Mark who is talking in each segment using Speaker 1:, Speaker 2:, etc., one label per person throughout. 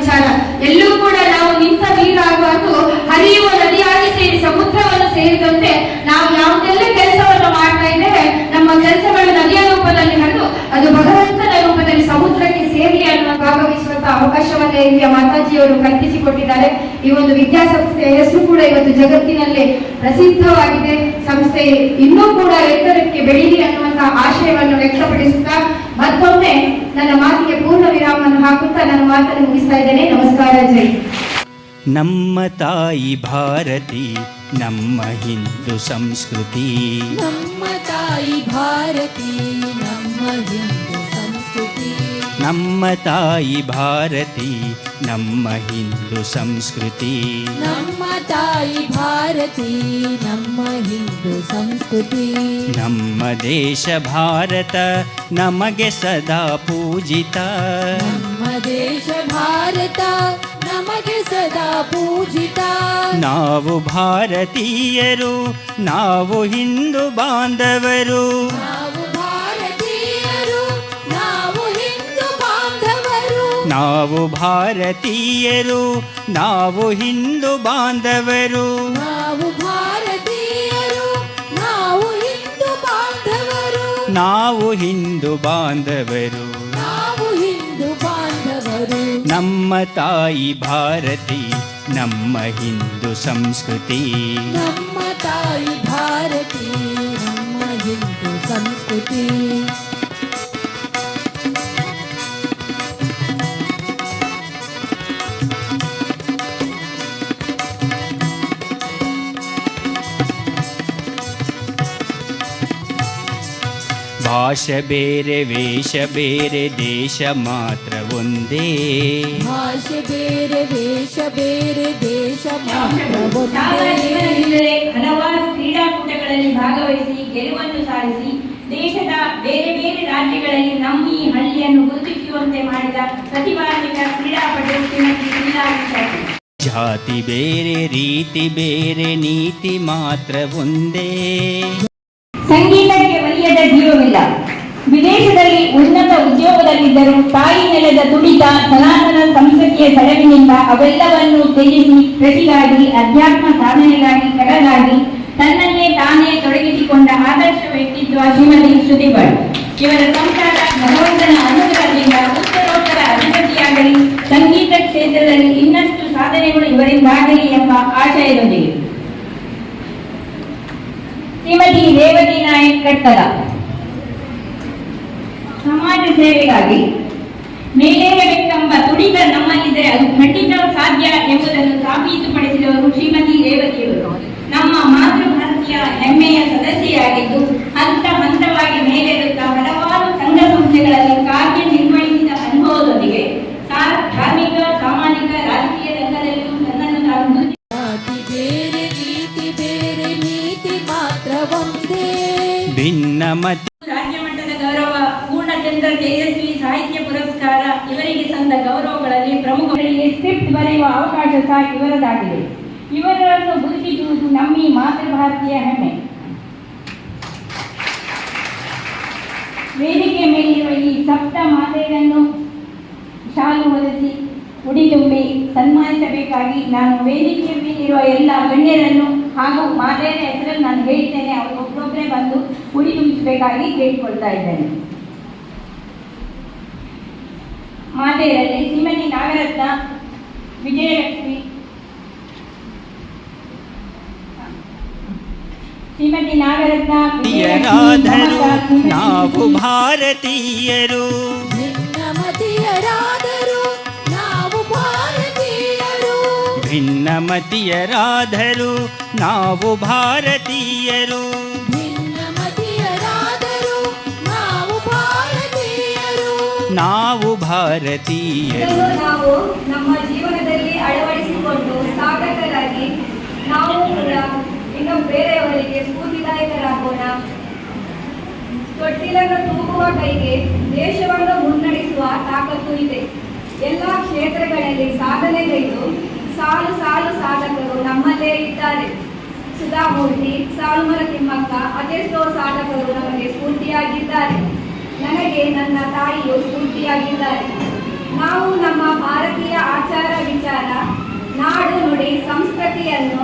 Speaker 1: ವಿಚಾರ. ಎಲ್ಲೂ ಕೂಡ ನಾವು ನಿಂತ ನೀರಾಗಬಾರ್ದು ಹರಿಯುವ ನದಿಯಾಗಿ ಸೇರಿ ಸಮುದ್ರವನ್ನು ಸೇರಿದಂತೆ ನಾವು ಯಾವುದೆಲ್ಲ ಕೆಲಸವನ್ನು ಮಾಡ್ತಾ ಇದ್ದೇವೆ, ನಮ್ಮ ಕೆಲಸಗಳು ನದಿಯ ರೂಪದಲ್ಲಿ ಹರಿದು ಅದು ಭಗವಂತನ ರೂಪದಲ್ಲಿ ಸಮುದ್ರಕ್ಕೆ ಸೇರಿ ಅನ್ನೋ ಭಾಗವಹಿಸುವಂತಹ ಅವಕಾಶವನ್ನೇ ಇಲ್ಲಿಯ ಮಾತಾಜಿಯವರು ಕಲ್ಪಿಸಿಕೊಟ್ಟಿದ್ದಾರೆ. ಈ ಒಂದು ವಿದ್ಯಾಸಂಸ್ಥೆಯ ಹೆಸರು ಕೂಡ ಇವತ್ತು ಜಗತ್ತಿನಲ್ಲೇ ಪ್ರಸಿದ್ಧವಾಗಿದೆ. ಸಂಸ್ಥೆ ಇನ್ನೂ ಕೂಡ ಎತ್ತರಕ್ಕೆ ಬೆಳೀಲಿ ಅನ್ನುವಂತಹ ಆಶಯವನ್ನು ವ್ಯಕ್ತಪಡಿಸುತ್ತಾ ಮತ್ತೊಮ್ಮೆ ನನ್ನ ಮಾತಿಗೆ ಪೂರ್ಣ ವಿರಾಮವನ್ನು ಹಾಕುತ್ತಾ ನನ್ನ ಮಾತನ್ನು ಮುಗಿಸ್ತಾ ಇದ್ದೇನೆ. ನಮಸ್ಕಾರ ಜೈ
Speaker 2: ನಮ್ಮ ತಾಯಿ ಭಾರತಿ ನಮ್ಮ ಹಿಂದೂ ಸಂಸ್ಕೃತಿ.
Speaker 3: ನಮ್ಮ ತಾಯಿ ಭಾರತಿ ನಮ್ಮ ಹಿಂದೂ ಸಂಸ್ಕೃತಿ.
Speaker 2: ನಮ್ಮ ತಾಯಿ ಭಾರತಿ ನಮ್ಮ ಹಿಂದೂ ಸಂಸ್ಕೃತಿ
Speaker 3: ನಮ್ಮ ತಾಯಿ ಭಾರತಿ ನಮ್ಮ ಹಿಂದೂ ಸಂಸ್ಕೃತಿ
Speaker 2: ನಮ್ಮ ದೇಶ ಭಾರತ ನಮಗೆ ಸದಾ ಪೂಜಿತ
Speaker 3: ನಮ್ಮ ದೇಶ ಭಾರತ ನಮಗೆ ಸದಾ ಪೂಜಿತ
Speaker 2: ನಾವು ಭಾರತೀಯರು ನಾವು ಹಿಂದೂ ಬಾಂಧವರು ನಾವು ಭಾರತೀಯರು ನಾವು ಹಿಂದೂ ಬಾಂಧವರು.
Speaker 3: ನಾವು ಭಾರತೀಯರು ನಾವು ಹಿಂದೂ ಬಾಂಧವರು.
Speaker 2: ನಾವು ಹಿಂದೂ ಬಾಂಧವರು.
Speaker 3: ನಾವು ಹಿಂದೂ ಬಾಂಧವರು.
Speaker 2: ನಮ್ಮ ತಾಯಿ ಭಾರತಿ ನಮ್ಮ ಹಿಂದೂ ಸಂಸ್ಕೃತಿ.
Speaker 3: ನಮ್ಮ ತಾಯಿ ಭಾರತಿ ನಮ್ಮ ಹಿಂದೂ ಸಂಸ್ಕೃತಿ.
Speaker 2: ಭಾಷೆ ಬೇರೆ ವೇಷ ಬೇರೆ ದೇಶ ಮಾತ್ರ ಒಂದೇ.
Speaker 3: ಭಾಷೆ ಬೇರೆ ವೇಷ ಬೇರೆ ದೇಶ ಮಾತ್ರ ಒಂದೇ.
Speaker 4: ಹಲವಾರು ಕ್ರೀಡಾಕೂಟಗಳಲ್ಲಿ ಭಾಗವಹಿಸಿ ಗೆಲುವನ್ನು ಸಾಧಿಸಿ ದೇಶದ ಬೇರೆ ಬೇರೆ ರಾಜ್ಯಗಳಲ್ಲಿ ನಮ್ಮ ಈ ಹಳ್ಳಿಯನ್ನು ಗುರುತಿಸುವಂತೆ ಮಾಡಿದ ಪ್ರತಿಭಾನ್ವಿತ ಕ್ರೀಡಾಪಟು ಶ್ರೀಮತಿ ಲೀಲಾವತಿ
Speaker 2: ಜಾತಿ ಬೇರೆ ರೀತಿ ಬೇರೆ ನೀತಿ ಮಾತ್ರ ಒಂದೇ.
Speaker 4: ಸಂಗೀತಕ್ಕೆ ಒಲಿಯದ ಜೀವವಿಲ್ಲ ವಿದೇಶದಲ್ಲಿ ಉನ್ನತ ಉದ್ಯೋಗದಲ್ಲಿದ್ದರೂ ತಾಯಿ ನೆಲದ ತುಡಿತ ಸನಾತನ ಸಂಸ್ಕೃತಿಯ ಸೆಳವಿನಿಂದ ಅವೆಲ್ಲವನ್ನು ತ್ಯಜಿಸಿ ಕೃಷಿಗಾಗಿ, ಅಧ್ಯಾತ್ಮ ಸಾಧನೆಗಾಗಿ ಕೆಳಗಾಗಿ ತನ್ನನ್ನೇ ತಾನೇ ತೊಡಗಿಸಿಕೊಂಡ ಆದರ್ಶ ವ್ಯಕ್ತಿತ್ವ ಶ್ರೀಮತಿ ಭಟ್ ಇವರ ಸಂಸಾರ ಭಗವಂತನ ಅನುಗ್ರಹದಿಂದ ಉತ್ತರೋತ್ತರ ಅಭಿವೃದ್ಧಿಯಾಗಲಿ, ಸಂಗೀತ ಕ್ಷೇತ್ರದಲ್ಲಿ ಇನ್ನಷ್ಟು ಸಾಧನೆಗಳು ಇವರಿಂದಾಗಲಿ ಎಂಬ ಆಶಯದೊಂದಿಗೆ. ಶ್ರೀಮತಿ ರೇವತಿ ನಾಯಕ್ ಕಟ್ಟದ ಸಮಾಜ ಸೇವೆಗಾಗಿ ಮೇಲೇರಬೇಕೆಂಬ ತುಡಿತ ನಮ್ಮಲ್ಲಿದ್ದರೆ ಅದು ಖಂಡಿತ ಸಾಧ್ಯ ಎಂಬುದನ್ನು ಸಾಬೀತುಪಡಿಸಿದವರು ಶ್ರೀಮತಿ ರೇವತಿಯವರು. ನಮ್ಮ ಮಾತೃಭಾರತೀಯ ಹೆಮ್ಮೆಯ ಸದಸ್ಯೆಯಾಗಿದ್ದು ಹಂತ
Speaker 3: ಒಂದೇ
Speaker 2: ಭಿನ್ನ ಮತ
Speaker 4: ರಾಜ್ಯ ಮಟ್ಟದ ಗೌರವ ಪೂರ್ಣಚಂದ್ರ ತೇಜಸ್ವಿ ಸಾಹಿತ್ಯ ಪುರಸ್ಕಾರ ಇವರಿಗೆ ಸಂದ ಗೌರವಗಳಲ್ಲಿ ಪ್ರಮುಖಗಳಿಗೆ ಸ್ಕ್ರಿಪ್ಟ್ ಬರೆಯುವ ಅವಕಾಶ ಸಹ ಇವರದಾಗಿದೆ. ಇವರನ್ನು ಗುರುತಿಸುವುದು ನಮ್ಮ ಈ ಮಾತೃಭಾರತೀಯ ಹೆಮ್ಮೆ. ವೇದಿಕೆ ಮೇಲಿರುವ ಈ ಸಪ್ತ ಮಾತೆಯನ್ನು ಶಾಲು ಹೊಲಿಸಿ ಸನ್ಮಾನಿಸಬೇಕಾಗಿ ನಾನು ವೇದಿಕೆಯ ಮೇಲಿರುವ ಎಲ್ಲ ಗಣ್ಯರನ್ನು ಹಾಗೂ ಮಾತೆಯ ಹೆಸರನ್ನು ನಾನು ಹೇಳ್ತೇನೆ ಅವರು ಒಬ್ಬೊಬ್ಬರೇ ಬಂದು ಉಡಿ ತುಂಬಿಸಬೇಕಾಗಿ ಕೇಳಿಕೊಳ್ತಾ ಇದ್ದೇನೆ. ಮಾತೆಯರಲ್ಲಿ ಸೀಮನಿ ನಾಗರತ್ನ ವಿಜಯಲಕ್ಷ್ಮಿ ಶ್ರೀಮತಿ ನಾಗರತ್ನ ನಾವು
Speaker 2: ಭಾರತೀಯರು. ಭಿನ್ನಮತಿಯರಾದರು ನಾವು ಭಾರತೀಯರು.
Speaker 3: ಭಿನ್ನಮತಿಯರಾದರು ನಾವು ಭಾರತೀಯರು.
Speaker 2: ನಾವು ಭಾರತೀಯರು.
Speaker 5: ನಾವು ನಮ್ಮ ಜೀವನದಲ್ಲಿ ಅಳವಡಿಸಿಕೊಂಡು ಸಾಧಕರಾಗಿ ನಾವು ಕೂಡ ಇನ್ನು ಬೇರೆಯವರಿಗೆ ಸ್ಫೂರ್ತಿದಾಯಕರಾಗೋಣ. ತೊಟ್ಟಿಲನ್ನು ತೂಗುವ ಕೈಗೆ ದೇಶವನ್ನು ಮುನ್ನಡೆಸುವ ತಾಕತ್ತು ಇದೆ. ಎಲ್ಲ ಕ್ಷೇತ್ರಗಳಲ್ಲಿ ಸಾಧನೆಗೈದು ಸಾಲು ಸಾಲು ಸಾಧಕರು ನಮ್ಮಲ್ಲೇ ಇದ್ದಾರೆ. ಸುಧಾಮೂರ್ತಿ ಸಾಲುಮರ ತಿಮ್ಮಕ್ಕ ಅದೆಷ್ಟೋ ಸಾಧಕರು ನಮಗೆ ಸ್ಫೂರ್ತಿಯಾಗಿದ್ದಾರೆ. ನನಗೆ ನನ್ನ ತಾಯಿಯು ಸ್ಫೂರ್ತಿಯಾಗಿದ್ದಾರೆ. ನಾವು ನಮ್ಮ ಭಾರತೀಯ ಆಚಾರ ವಿಚಾರ ನಾಡು ನುಡಿ ಸಂಸ್ಕೃತಿಯನ್ನು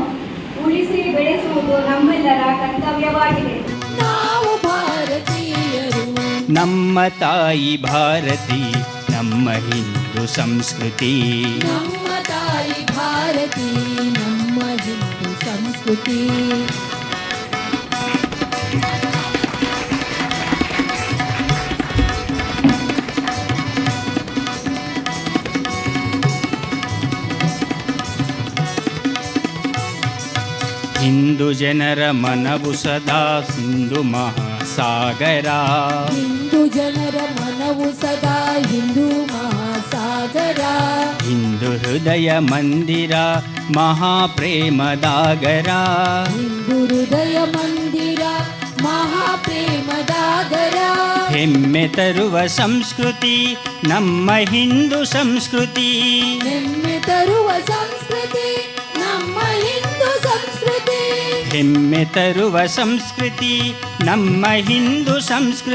Speaker 5: ಉಳಿಸಿ ಬೆಳೆಸುವುದು ನಮ್ಮೆಲ್ಲರ ಕರ್ತವ್ಯವಾಗಿದೆ.
Speaker 3: ನಾವು ಭಾರತೀಯರು.
Speaker 2: ನಮ್ಮ ತಾಯಿ ಭಾರತಿ ನಮ್ಮ ಹಿಂದೂ ಸಂಸ್ಕೃತಿ.
Speaker 3: ನಮ್ಮ ಭಾರತಿ ನಮ್ಮ ಹಿಂದೂ ಸಂಸ್ಕೃತಿ
Speaker 2: ಹಿಂದೂ ಜನರ ಮನವು ಸದಾ ಸಿಂಧು ಮಹಾಸಾಗರ
Speaker 3: ಹಿಂದೂ ಜನರ ಮನವು ಸದಾ ಹಿಂದೂ ಮಹಾಸಾಗರ हिन्दु
Speaker 2: हृदय मिरा महाप्रेम दागरा
Speaker 3: महाप्रेम दागरा
Speaker 2: हिम्मे तरु संस्कृति। नू संस्कृति तू संस्कृति। हिम्मे तरुव संस्कृति नम्म हिन्दु संस्कृति।